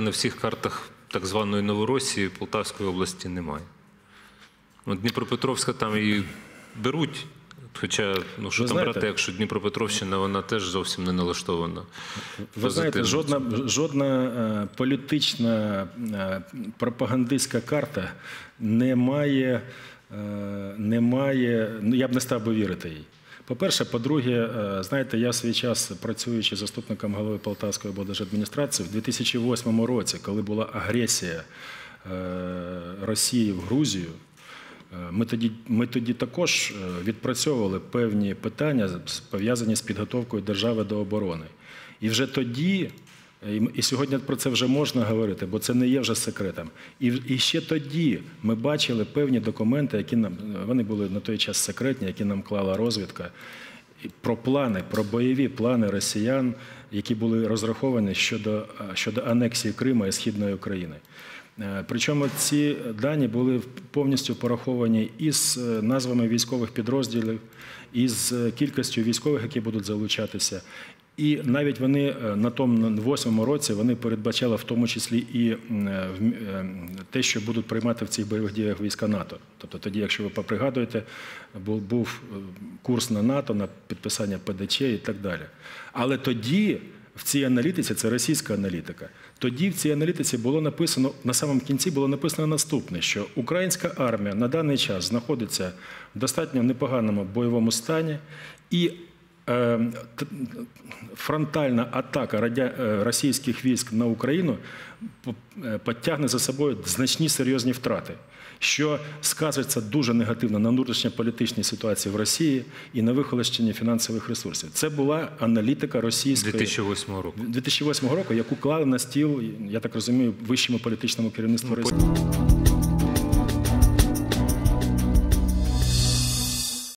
на всіх картах так званої Новоросії Полтавської області немає. От Дніпропетровська там і беруть. Хоча, ну що Ви там знаєте- брати, якщо Дніпропетровщина, вона теж зовсім не налаштована. Ви знаєте, жодна, жодна е, політична е, пропагандистська карта не має, е, не має, ну я б не став би вірити їй. По-перше, по-друге, е, знаєте, я в свій час, працюючи заступником голови Полтавської облдержадміністрації, в 2008 році, коли була агресія е, Росії в Грузію, Е, Ми тоді, ми тоді також відпрацьовували певні питання, пов'язані з підготовкою держави до оборони. І вже тоді, і сьогодні про це вже можна говорити, бо це не є вже секретом. І, ще тоді ми бачили певні документи, які нам вони були на той час секретні, які нам клала розвідка. Про плани, про бойові плани росіян, які були розраховані щодо, щодо анексії Криму і Східної України. Е, Причому ці дані були повністю пораховані із е, назвами військових підрозділів, із е, кількістю військових, які будуть залучатися. І навіть вони е, на тому восьмому році вони передбачали в тому числі і е, е, те, що будуть приймати в цих бойових діях війська НАТО. Тобто тоді, якщо ви попригадуєте, був, курс на НАТО, на підписання ПДЧ і так далі. Але тоді в цій аналітиці, це російська аналітика, тоді в цій аналітиці було написано, на самому кінці було написано наступне, що українська армія на даний час знаходиться в достатньо непоганому бойовому стані і фронтальна атака е, російських військ на Україну по- е, потягне за собою значні серйозні втрати, що сказується дуже негативно на внутрішньополітичній ситуації в Росії і на вихолощенні фінансових ресурсів. Це була аналітика російської 2008 року. 2008 року, яку клали на стіл, я так розумію, вищому політичному керівництву Росії.